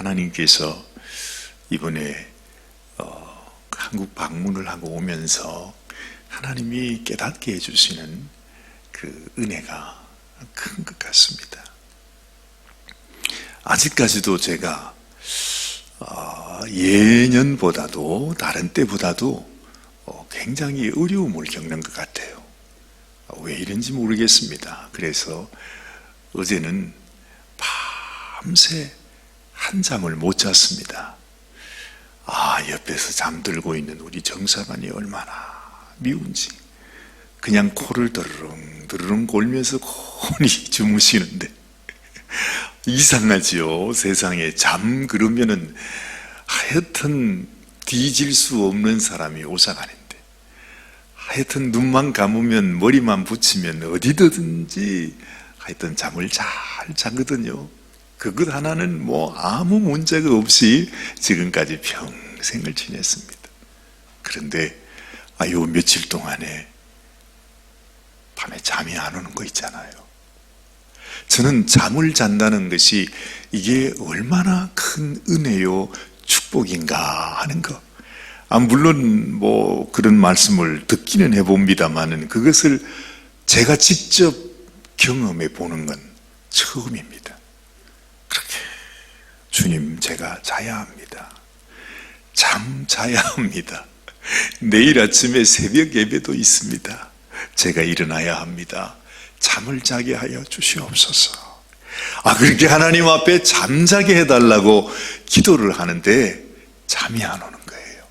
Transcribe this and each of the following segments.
하나님께서 이번에 어, 한국 방문을 하고 오면서 하나님이 깨닫게 해주시는 그 은혜가 큰 것 같습니다. 아직까지도 제가 어, 예년보다도 다른 때보다도 어, 굉장히 어려움을 겪는 것 같아요. 어, 왜 이런지 모르겠습니다. 그래서 어제는 밤새 한잠을 못 잤습니다. 아, 옆에서 잠들고 있는 우리 정사관이 얼마나 미운지. 그냥 코를 드르릉 드르릉 골면서 곤히 주무시는데 이상하지요. 세상에 잠 그러면은 하여튼 뒤질 수 없는 사람이 오사관인데 하여튼 눈만 감으면 머리만 붙이면 어디든지 하여튼 잠을 잘 자거든요. 그것 하나는 뭐 아무 문제가 없이 지금까지 평생을 지냈습니다. 그런데 아 요 며칠 동안에 밤에 잠이 안 오는 거 있잖아요. 저는 잠을 잔다는 것이 이게 얼마나 큰 은혜요 축복인가 하는 거. 아, 물론 뭐 그런 말씀을 듣기는 해봅니다만은 그것을 제가 직접 경험해 보는 건 처음입니다. 주님 제가 자야 합니다. 잠 자야 합니다. 내일 아침에 새벽 예배도 있습니다. 제가 일어나야 합니다. 잠을 자게 하여 주시옵소서. 아, 그렇게 하나님 앞에 잠자게 해달라고 기도를 하는데 잠이 안 오는 거예요.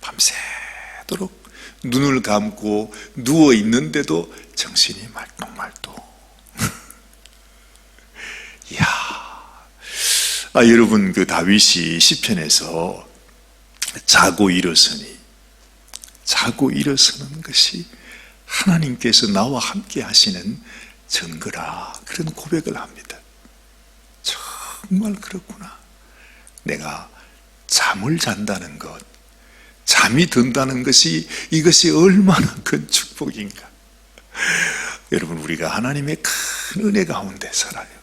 밤새도록 눈을 감고 누워 있는데도 정신이 말똥말똥. 이야. 아, 여러분, 그 다윗이 시편에서 자고 일어서니, 자고 일어서는 것이 하나님께서 나와 함께 하시는 증거라. 그런 고백을 합니다. 정말 그렇구나. 내가 잠을 잔다는 것, 잠이 든다는 것이 이것이 얼마나 큰 축복인가. 여러분, 우리가 하나님의 큰 은혜 가운데 살아요.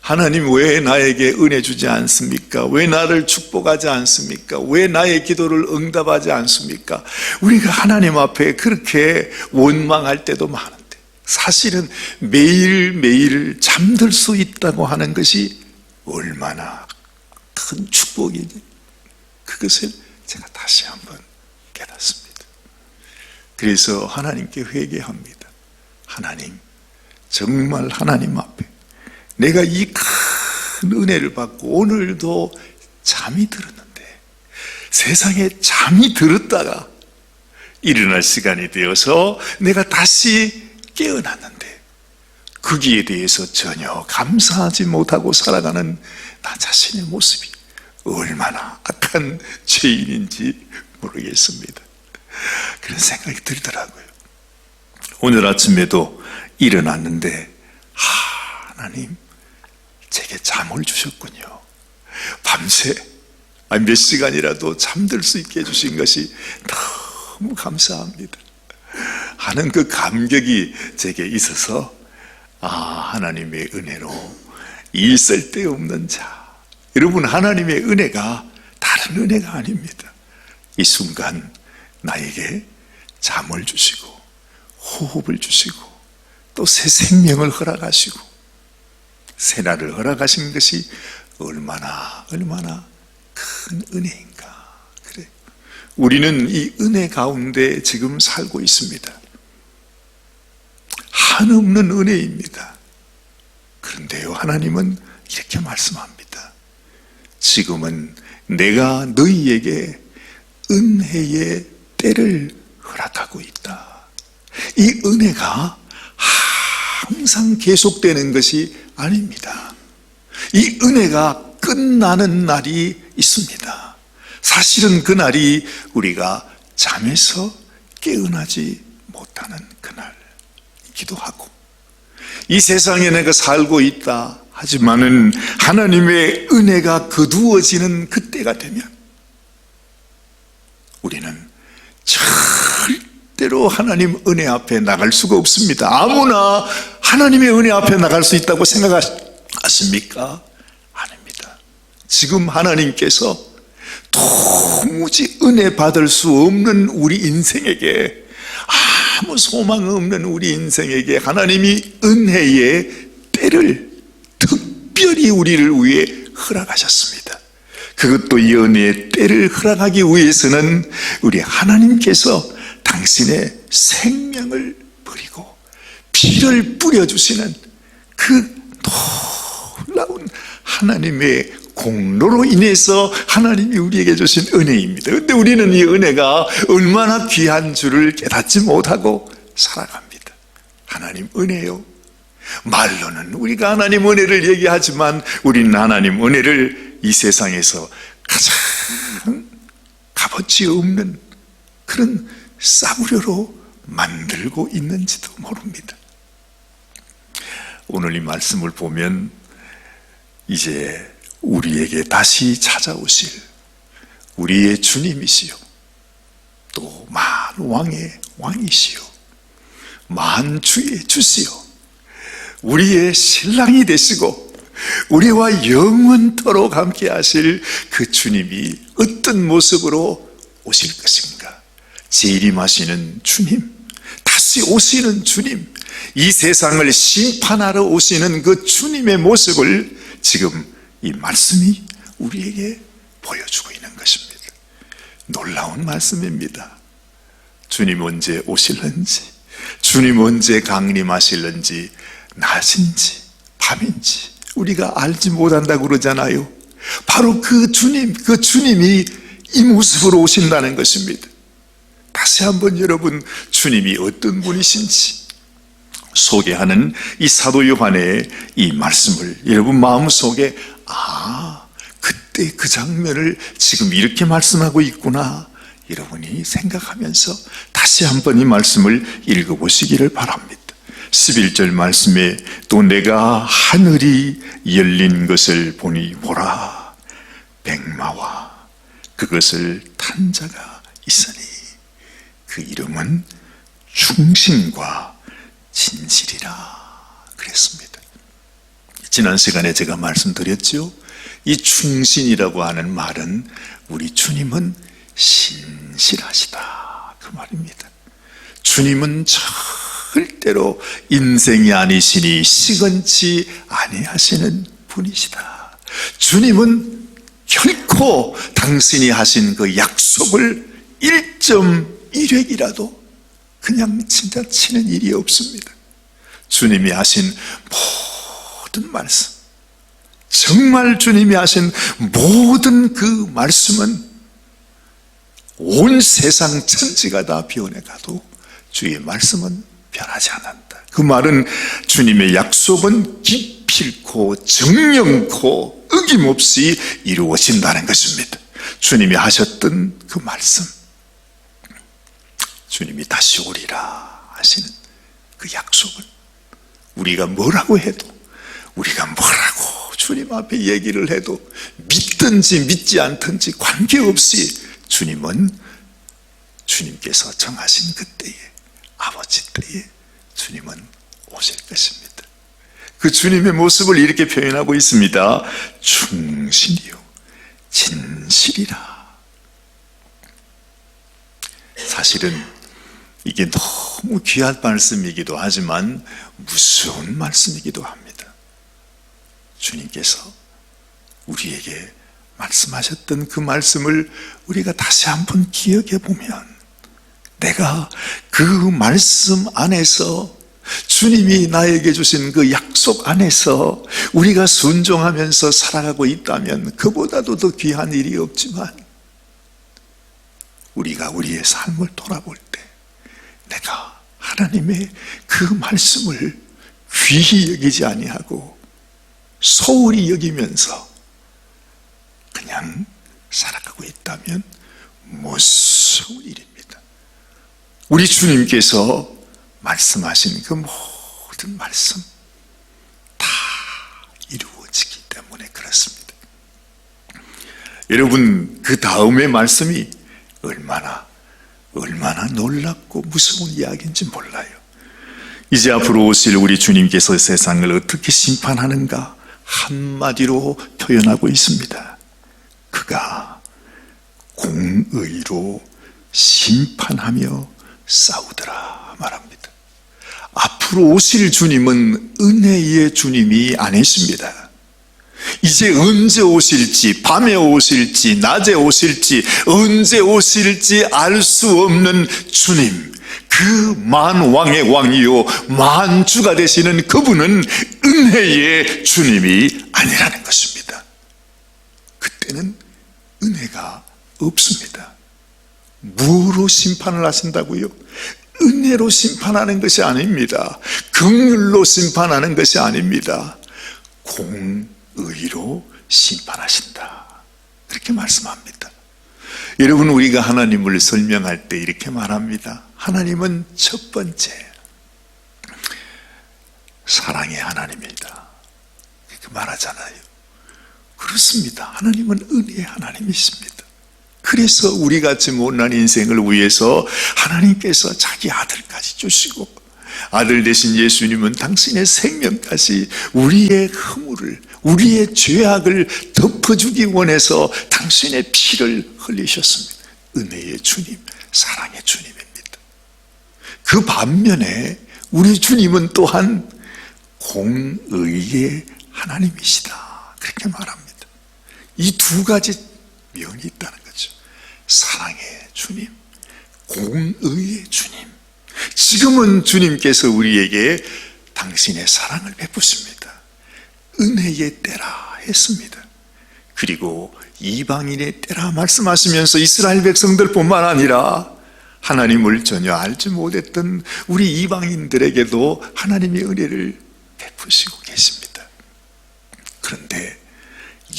하나님 왜 나에게 은혜 주지 않습니까? 왜 나를 축복하지 않습니까? 왜 나의 기도를 응답하지 않습니까? 우리가 하나님 앞에 그렇게 원망할 때도 많은데 사실은 매일매일 잠들 수 있다고 하는 것이 얼마나 큰 축복이니 그것을 제가 다시 한번 깨닫습니다. 그래서 하나님께 회개합니다. 하나님, 정말 하나님 앞에 내가 이 큰 은혜를 받고 오늘도 잠이 들었는데 세상에 잠이 들었다가 일어날 시간이 되어서 내가 다시 깨어났는데 거기에 대해서 전혀 감사하지 못하고 살아가는 나 자신의 모습이 얼마나 악한 죄인인지 모르겠습니다. 그런 생각이 들더라고요. 오늘 아침에도 일어났는데 하나님 제게 잠을 주셨군요. 밤새 몇 시간이라도 잠들 수 있게 해주신 것이 너무 감사합니다. 하는 그 감격이 제게 있어서 아 하나님의 은혜로 이 쓸데없는 자 여러분 하나님의 은혜가 다른 은혜가 아닙니다. 이 순간 나에게 잠을 주시고 호흡을 주시고 또 새 생명을 허락하시고 새날을 허락하신 것이 얼마나 얼마나 큰 은혜인가. 그래. 우리는 이 은혜 가운데 지금 살고 있습니다. 한없는 은혜입니다. 그런데요 하나님은 이렇게 말씀합니다. 지금은 내가 너희에게 은혜의 때를 허락하고 있다. 이 은혜가 항상 계속되는 것이 아닙니다. 이 은혜가 끝나는 날이 있습니다. 사실은 그 날이 우리가 잠에서 깨어나지 못하는 그날이기도 하고 이 세상에 내가 살고 있다 하지만은 하나님의 은혜가 거두어지는 그때가 되면 우리는 절 대로 하나님 은혜 앞에 나갈 수가 없습니다. 아무나 하나님의 은혜 앞에 나갈 수 있다고 생각하십니까? 아닙니다. 지금 하나님께서 도무지 은혜 받을 수 없는 우리 인생에게 아무 소망 없는 우리 인생에게 하나님이 은혜의 때를 특별히 우리를 위해 허락하셨습니다. 그것도 이 은혜의 때를 허락하기 위해서는 우리 하나님께서 당신의 생명을 버리고 피를 뿌려주시는 그 놀라운 하나님의 공로로 인해서 하나님이 우리에게 주신 은혜입니다. 근데 우리는 이 은혜가 얼마나 귀한 줄을 깨닫지 못하고 살아갑니다. 하나님 은혜요. 말로는 우리가 하나님 은혜를 얘기하지만 우리는 하나님 은혜를 이 세상에서 가장 값어치 없는 그런 싸구려로 만들고 있는지도 모릅니다. 오늘 이 말씀을 보면 이제 우리에게 다시 찾아오실 우리의 주님이시요. 또 만 왕의 왕이시요. 만 주의 주시요. 우리의 신랑이 되시고 우리와 영원토록 함께 하실 그 주님이 어떤 모습으로 오실 것인가? 재림하시는 주님, 다시 오시는 주님, 이 세상을 심판하러 오시는 그 주님의 모습을 지금 이 말씀이 우리에게 보여주고 있는 것입니다. 놀라운 말씀입니다. 주님 언제 오실는지, 주님 언제 강림하실는지, 낮인지, 밤인지, 우리가 알지 못한다고 그러잖아요. 바로 그 주님, 그 주님이 이 모습으로 오신다는 것입니다. 다시 한번 여러분, 주님이 어떤 분이신지 소개하는 이 사도 요한의 이 말씀을 여러분 마음속에, 아, 그때 그 장면을 지금 이렇게 말씀하고 있구나. 여러분이 생각하면서 다시 한번 이 말씀을 읽어보시기를 바랍니다. 11절 말씀에 또 내가 하늘이 열린 것을 보니 보라 백마와 그것을 탄 자가 있으니 그 이름은 충신과 진실이라 그랬습니다. 지난 시간에 제가 말씀드렸죠. 이 충신이라고 하는 말은 우리 주님은 신실하시다 그 말입니다. 주님은 절대로 인생이 아니시니 시건치 아니하시는 분이시다. 주님은 결코 당신이 하신 그 약속을 1.1획이라도 그냥 진짜 치는 일이 없습니다. 주님이 하신 모든 말씀, 정말 주님이 하신 모든 그 말씀은 온 세상 천지가 다 변해 가도 주의 말씀은 변하지 않는다. 그 말은 주님의 약속은 기필코 정령코 어김없이 이루어진다는 것입니다. 주님이 하셨던 그 말씀, 주님이 다시 오리라 하시는 그 약속은 우리가 뭐라고 해도 우리가 뭐라고 주님 앞에 얘기를 해도 믿든지 믿지 않든지 관계없이 주님은 주님께서 정하신 그때에 아버지 때에 주님은 오실 것입니다. 그 주님의 모습을 이렇게 표현하고 있습니다. 충신이요 진실이라. 사실은 이게 너무 귀한 말씀이기도 하지만 무서운 말씀이기도 합니다. 주님께서 우리에게 말씀하셨던 그 말씀을 우리가 다시 한번 기억해 보면 내가 그 말씀 안에서 주님이 나에게 주신 그 약속 안에서 우리가 순종하면서 살아가고 있다면 그보다도 더 귀한 일이 없지만 우리가 우리의 삶을 돌아볼 때 내가 하나님의 그 말씀을 귀히 여기지 아니하고 소홀히 여기면서 그냥 살아가고 있다면 무서운 일입니다. 우리 주님께서 말씀하신 그 모든 말씀 다 이루어지기 때문에 그렇습니다. 여러분 그 다음의 말씀이 얼마나 얼마나 놀랍고 무서운 이야기인지 몰라요. 이제 앞으로 오실 우리 주님께서 세상을 어떻게 심판하는가 한마디로 표현하고 있습니다. 그가 공의로 심판하며 싸우더라 말합니다. 앞으로 오실 주님은 은혜의 주님이 아니십니다. 이제 언제 오실지, 밤에 오실지, 낮에 오실지, 언제 오실지 알 수 없는 주님, 그 만왕의 왕이요, 만주가 되시는 그분은 은혜의 주님이 아니라는 것입니다. 그때는 은혜가 없습니다. 무로 심판을 하신다고요? 은혜로 심판하는 것이 아닙니다. 긍휼로 심판하는 것이 아닙니다. 공 의로 심판하신다. 그렇게 말씀합니다. 여러분 우리가 하나님을 설명할 때 이렇게 말합니다. 하나님은 첫 번째 사랑의 하나님이다. 이렇게 말하잖아요. 그렇습니다. 하나님은 은혜의 하나님이십니다. 그래서 우리 같이 못난 인생을 위해서 하나님께서 자기 아들까지 주시고 아들 대신 예수님은 당신의 생명까지 우리의 허물을 우리의 죄악을 덮어주기 원해서 당신의 피를 흘리셨습니다. 은혜의 주님, 사랑의 주님입니다. 그 반면에 우리 주님은 또한 공의의 하나님이시다. 그렇게 말합니다. 이 두 가지 면이 있다는 거죠. 사랑의 주님, 공의의 주님. 지금은 주님께서 우리에게 당신의 사랑을 베푸십니다. 은혜의 때라 했습니다. 그리고 이방인의 때라 말씀하시면서 이스라엘 백성들뿐만 아니라 하나님을 전혀 알지 못했던 우리 이방인들에게도 하나님의 은혜를 베푸시고 계십니다. 그런데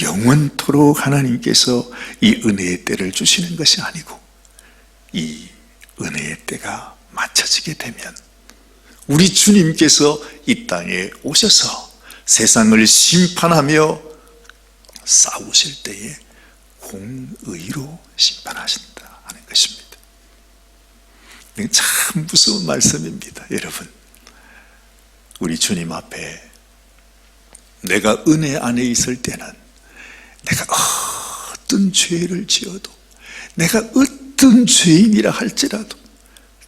영원토록 하나님께서 이 은혜의 때를 주시는 것이 아니고 이 은혜의 때가 맞춰지게 되면 우리 주님께서 이 땅에 오셔서 세상을 심판하며 싸우실 때에 공의로 심판하신다 하는 것입니다. 참 무서운 말씀입니다, 여러분. 우리 주님 앞에 내가 은혜 안에 있을 때는 내가 어떤 죄를 지어도 내가 어떤 죄인이라 할지라도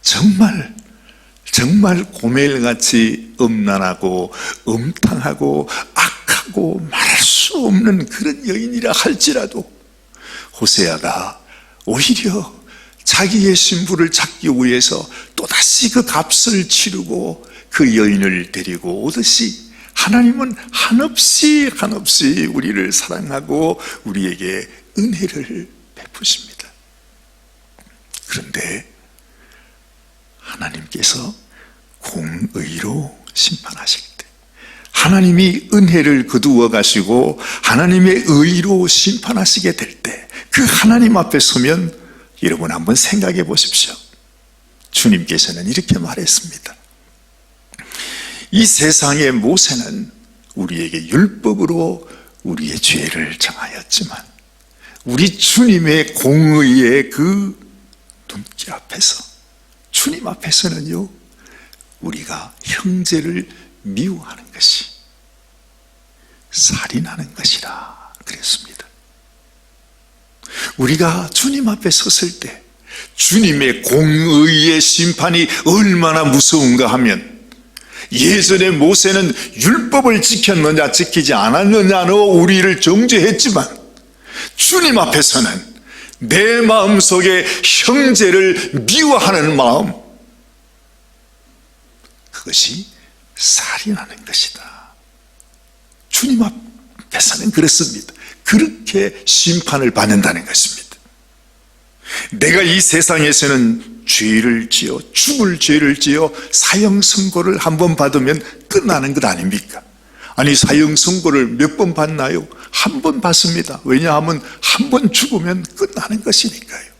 정말 정말 고멜같이 음란하고 음탕하고 악하고 말할 수 없는 그런 여인이라 할지라도 호세아가 오히려 자기의 신부를 찾기 위해서 또다시 그 값을 치르고 그 여인을 데리고 오듯이 하나님은 한없이 한없이 우리를 사랑하고 우리에게 은혜를 베푸십니다. 그런데 하나님께서 공의로 심판하실 때 하나님이 은혜를 거두어 가시고 하나님의 의로 심판하시게 될 때 그 하나님 앞에 서면 여러분 한번 생각해 보십시오. 주님께서는 이렇게 말했습니다. 이 세상의 모세는 우리에게 율법으로 우리의 죄를 정하였지만 우리 주님의 공의의 그 눈길 앞에서 주님 앞에서는요 우리가 형제를 미워하는 것이 살인하는 것이라 그랬습니다. 우리가 주님 앞에 섰을 때 주님의 공의의 심판이 얼마나 무서운가 하면 예전에 모세는 율법을 지켰느냐 지키지 않았느냐로 우리를 정죄했지만 주님 앞에서는 내 마음속에 형제를 미워하는 마음 그것이 살인하는 것이다. 주님 앞에서는 그렇습니다. 그렇게 심판을 받는다는 것입니다. 내가 이 세상에서는 죄를 지어 죽을 죄를 지어 사형 선고를 한 번 받으면 끝나는 것 아닙니까? 아니 사형 선고를 몇 번 받나요? 한 번 받습니다. 왜냐하면 한 번 죽으면 끝나는 것이니까요.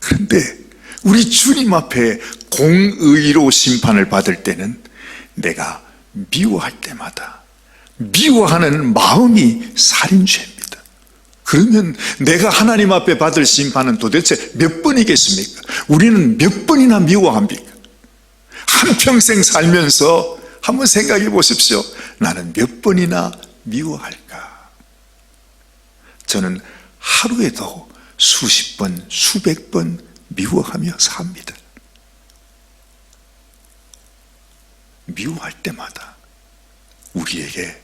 그런데 우리 주님 앞에 공의로 심판을 받을 때는 내가 미워할 때마다 미워하는 마음이 살인죄입니다. 그러면 내가 하나님 앞에 받을 심판은 도대체 몇 번이겠습니까? 우리는 몇 번이나 미워합니까? 한평생 살면서 한번 생각해 보십시오. 나는 몇 번이나 미워할까? 저는 하루에도 수십 번, 수백 번 미워하며 삽니다. 미워할 때마다 우리에게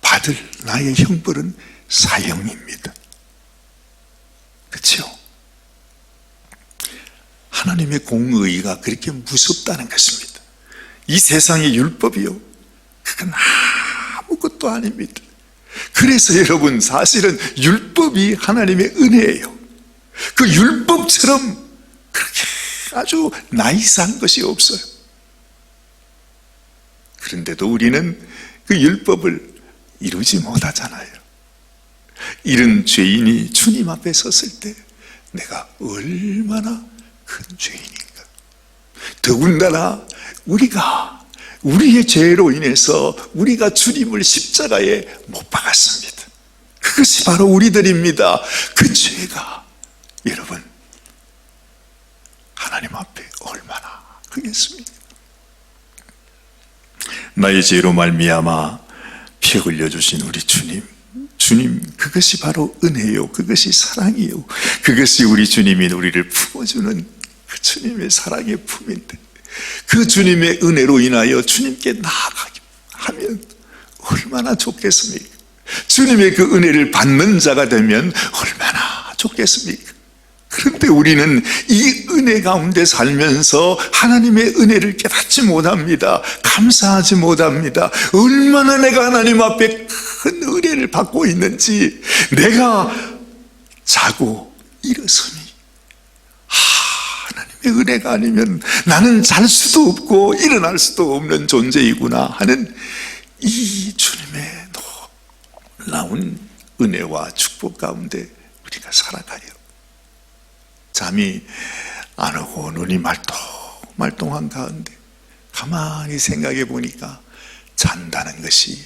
받을 나의 형벌은 사형입니다. 그렇죠? 하나님의 공의가 그렇게 무섭다는 것입니다. 이 세상의 율법이요. 그건 아무것도 아닙니다. 그래서 여러분 사실은 율법이 하나님의 은혜예요. 그 율법처럼 그렇게 아주 나이스한 것이 없어요. 그런데도 우리는 그 율법을 이루지 못하잖아요. 이런 죄인이 주님 앞에 섰을 때 내가 얼마나 큰 죄인인가. 더군다나 우리가 우리의 죄로 인해서 우리가 주님을 십자가에 못 박았습니다. 그것이 바로 우리들입니다. 그 죄가 여러분 하나님 앞에 얼마나 크겠습니까? 나의 죄로 말미암아 피 흘려 주신 우리 주님 주님 그것이 바로 은혜요 그것이 사랑이요 그것이 우리 주님이 우리를 품어주는 그 주님의 사랑의 품인데 그 주님의 은혜로 인하여 주님께 나아가기 하면 얼마나 좋겠습니까? 주님의 그 은혜를 받는 자가 되면 얼마나 좋겠습니까? 그런데 우리는 이 은혜 가운데 살면서 하나님의 은혜를 깨닫지 못합니다. 감사하지 못합니다. 얼마나 내가 하나님 앞에 큰 은혜를 받고 있는지 내가 자고 일어서니 하나님의 은혜가 아니면 나는 잘 수도 없고 일어날 수도 없는 존재이구나 하는 이 주님의 놀라운 은혜와 축복 가운데 우리가 살아가요. 잠이 안 오고 눈이 말똥말똥한 가운데 가만히 생각해 보니까 잔다는 것이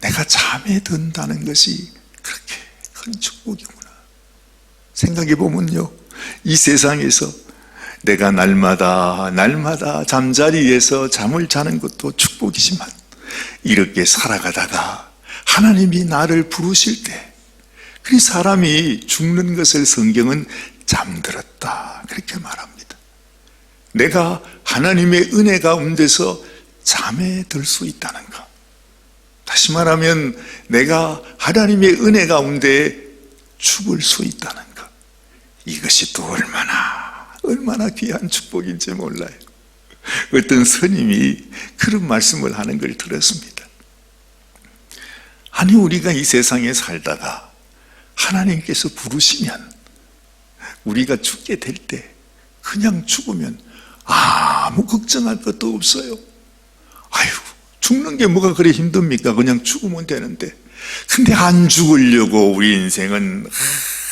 내가 잠에 든다는 것이 그렇게 큰 축복이구나. 생각해 보면요. 이 세상에서 내가 날마다 날마다 잠자리에서 잠을 자는 것도 축복이지만 이렇게 살아가다가 하나님이 나를 부르실 때 그 사람이 죽는 것을 성경은 잠들었다 그렇게 말합니다. 내가 하나님의 은혜 가운데서 잠에 들 수 있다는 것. 다시 말하면 내가 하나님의 은혜 가운데 죽을 수 있다는 것. 이것이 또 얼마나 얼마나 귀한 축복인지 몰라요. 어떤 스님이 그런 말씀을 하는 걸 들었습니다. 아니 우리가 이 세상에 살다가 하나님께서 부르시면 우리가 죽게 될 때 그냥 죽으면 아무 걱정할 것도 없어요. 아유, 죽는 게 뭐가 그리 힘듭니까? 그냥 죽으면 되는데. 근데 안 죽으려고 우리 인생은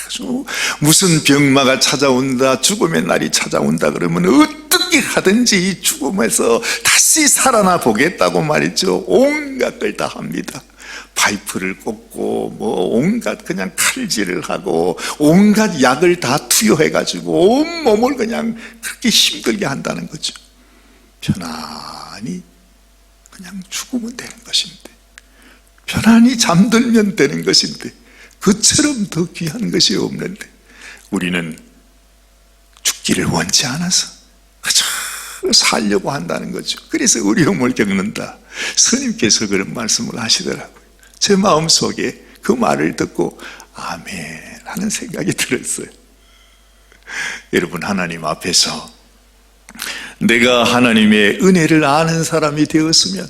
아주 무슨 병마가 찾아온다, 죽음의 날이 찾아온다 그러면 어떻게 하든지 이 죽음에서 다시 살아나 보겠다고 말이죠. 온갖 걸 다 합니다. 파이프를 꽂고 뭐 온갖 그냥 칼질을 하고 온갖 약을 다 투여해 가지고 온 몸을 그냥 그렇게 힘들게 한다는 거죠. 편안히 그냥 죽으면 되는 것인데 편안히 잠들면 되는 것인데 그처럼 더 귀한 것이 없는데 우리는 죽기를 원치 않아서 그저 살려고 한다는 거죠. 그래서 어려움을 겪는다. 스님께서 그런 말씀을 하시더라고요. 제 마음 속에 그 말을 듣고 아멘 하는 생각이 들었어요. 여러분 하나님 앞에서 내가 하나님의 은혜를 아는 사람이 되었으면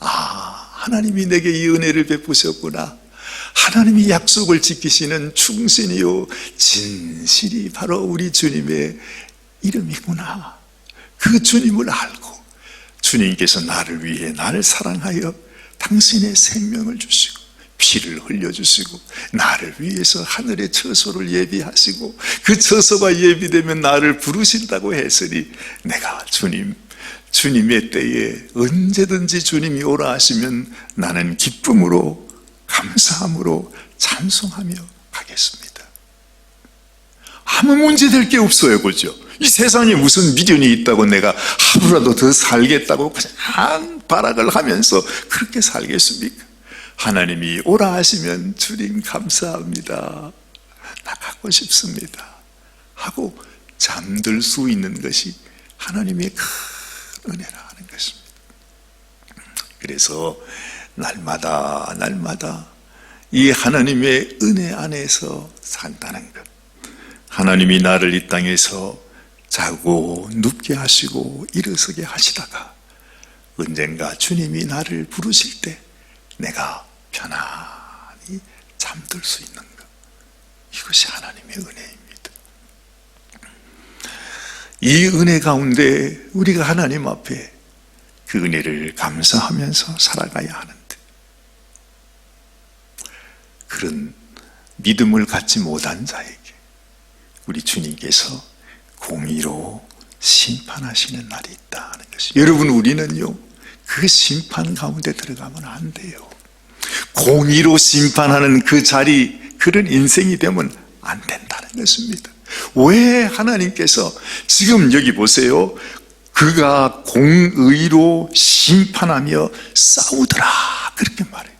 아 하나님이 내게 이 은혜를 베푸셨구나. 하나님이 약속을 지키시는 충신이요 진실이 바로 우리 주님의 이름이구나. 그 주님을 알고 주님께서 나를 위해 나를 사랑하여 당신의 생명을 주시고 피를 흘려주시고 나를 위해서 하늘의 처소를 예비하시고 그 처소가 예비되면 나를 부르신다고 했으니 내가 주님 주님의 때에 언제든지 주님이 오라 하시면 나는 기쁨으로 감사함으로 찬송하며 가겠습니다. 아무 문제 될 게 없어요, 그죠? 이 세상에 무슨 미련이 있다고 내가 하루라도 더 살겠다고 그냥 발악을 하면서 그렇게 살겠습니까? 하나님이 오라 하시면 주님 감사합니다. 하고 싶습니다. 하고 잠들 수 있는 것이 하나님의 큰 은혜라 하는 것입니다. 그래서 날마다 날마다 이 하나님의 은혜 안에서 산다는 것. 하나님이 나를 이 땅에서 자고 눕게 하시고 일어서게 하시다가 언젠가 주님이 나를 부르실 때 내가 편안히 잠들 수 있는 것. 이것이 하나님의 은혜입니다. 이 은혜 가운데 우리가 하나님 앞에 그 은혜를 감사하면서 살아가야 하는데 그런 믿음을 갖지 못한 자에게 우리 주님께서 공의로 심판하시는 날이 있다는 것이 여러분 우리는요 그 심판 가운데 들어가면 안 돼요. 공의로 심판하는 그 자리 그런 인생이 되면 안 된다는 것입니다. 왜 하나님께서 지금 여기 보세요. 그가 공의로 심판하며 싸우더라. 그렇게 말해요.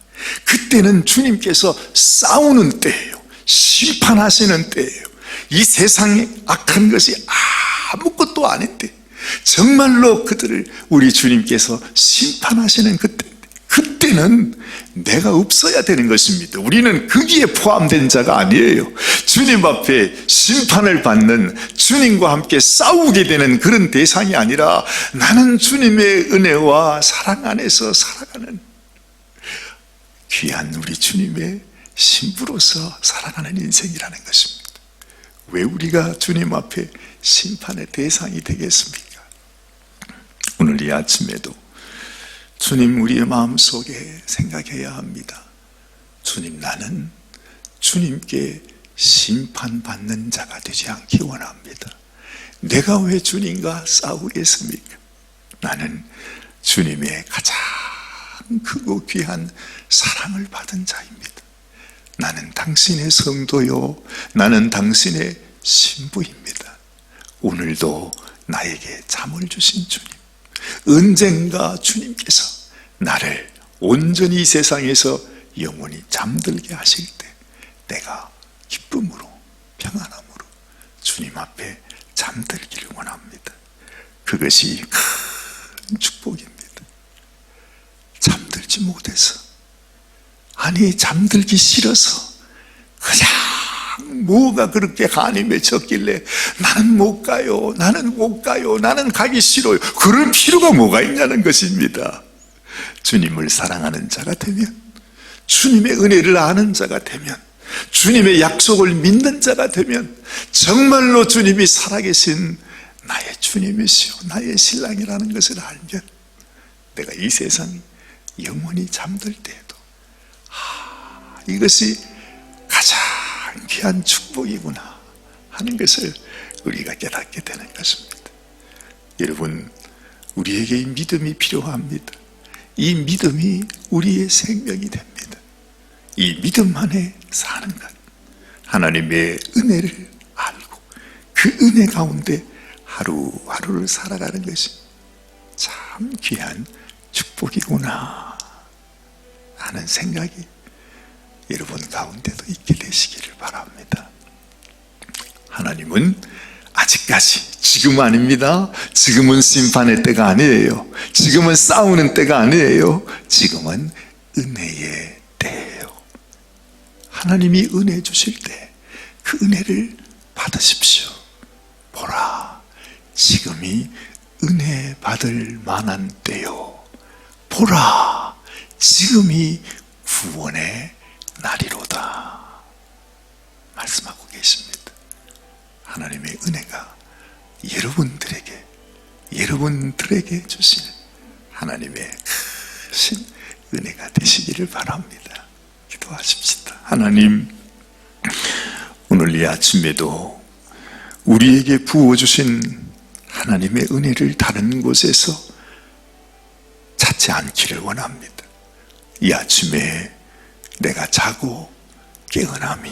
그때는 주님께서 싸우는 때예요. 심판하시는 때예요. 이 세상에 악한 것이 아무것도 아닌데 정말로 그들을 우리 주님께서 심판하시는 그때 그때는 내가 없어야 되는 것입니다. 우리는 거기에 포함된 자가 아니에요. 주님 앞에 심판을 받는 주님과 함께 싸우게 되는 그런 대상이 아니라 나는 주님의 은혜와 사랑 안에서 살아가는 귀한 우리 주님의 신부로서 살아가는 인생이라는 것입니다. 왜 우리가 주님 앞에 심판의 대상이 되겠습니까? 오늘 이 아침에도 주님 우리의 마음속에 생각해야 합니다. 주님 나는 주님께 심판받는 자가 되지 않기 원합니다. 내가 왜 주님과 싸우겠습니까? 나는 주님의 가장 크고 귀한 사랑을 받은 자입니다. 나는 당신의 성도요. 나는 당신의 신부입니다. 오늘도 나에게 잠을 주신 주님. 언젠가 주님께서 나를 온전히 이 세상에서 영원히 잠들게 하실 때 내가 기쁨으로 평안함으로 주님 앞에 잠들기를 원합니다. 그것이 큰 축복입니다. 잠들지 못해서 아니 잠들기 싫어서 그냥 뭐가 그렇게 간이 맺혔길래 나는 못 가요 나는 못 가요 나는 가기 싫어요. 그럴 필요가 뭐가 있냐는 것입니다. 주님을 사랑하는 자가 되면 주님의 은혜를 아는 자가 되면 주님의 약속을 믿는 자가 되면 정말로 주님이 살아계신 나의 주님이시오 나의 신랑이라는 것을 알면 내가 이 세상 영원히 잠들 때에도 아, 이것이 가장 귀한 축복이구나 하는 것을 우리가 깨닫게 되는 것입니다. 여러분, 우리에게 이 믿음이 필요합니다. 이 믿음이 우리의 생명이 됩니다. 이 믿음 안에 사는 것. 하나님의 은혜를 알고 그 은혜 가운데 하루하루를 살아가는 것이 참 귀한 축복이구나 하는 생각이 여러분 가운데도 있게 되시기를 바랍니다. 하나님은 아직까지 지금 아닙니다. 지금은 심판의 때가 아니에요. 지금은 싸우는 때가 아니에요. 지금은 은혜의 때예요. 하나님이 은혜 주실 때 그 은혜를 받으십시오. 보라, 지금이 은혜 받을 만한 때요. 보라, 지금이 구원의 날이로다. 말씀하고 계십니다. 하나님의 은혜가 여러분들에게, 여러분들에게 주시는 하나님의 크신 은혜가 되시기를 바랍니다. 기도하십시다. 하나님, 오늘 이 아침에도 우리에게 부어주신 하나님의 은혜를 다른 곳에서 찾지 않기를 원합니다. 이 아침에 내가 자고 깨어남이,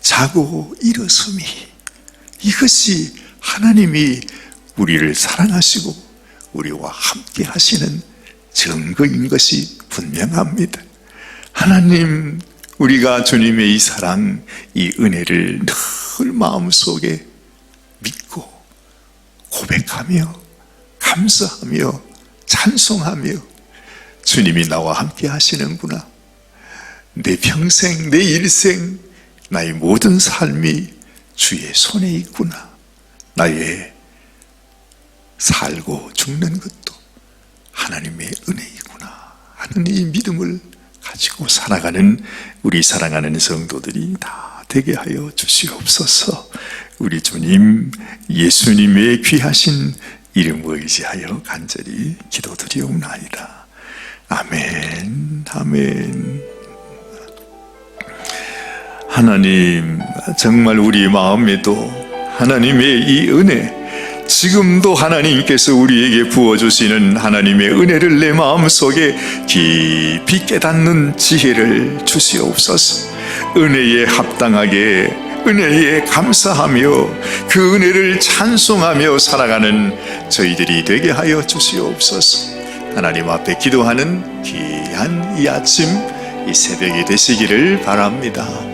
자고 일어섬이, 이것이 하나님이 우리를 사랑하시고 우리와 함께 하시는 증거인 것이 분명합니다. 하나님, 우리가 주님의 이 사랑, 이 은혜를 늘 마음속에 믿고 고백하며 감사하며 찬송하며 주님이 나와 함께 하시는구나. 내 평생, 내 일생, 나의 모든 삶이 주의 손에 있구나. 나의 살고 죽는 것도 하나님의 은혜이구나 하는 이 믿음을 가지고 살아가는 우리 사랑하는 성도들이 다 되게 하여 주시옵소서. 우리 주님 예수님의 귀하신 이름을 의지하여 간절히 기도드리옵나이다. 아멘, 아멘. 하나님, 정말 우리 마음에도 하나님의 이 은혜, 지금도 하나님께서 우리에게 부어주시는 하나님의 은혜를 내 마음 속에 깊이 깨닫는 지혜를 주시옵소서. 은혜에 합당하게 은혜에 감사하며 그 은혜를 찬송하며 살아가는 저희들이 되게 하여 주시옵소서. 하나님 앞에 기도하는 귀한 이 아침 이 새벽이 되시기를 바랍니다.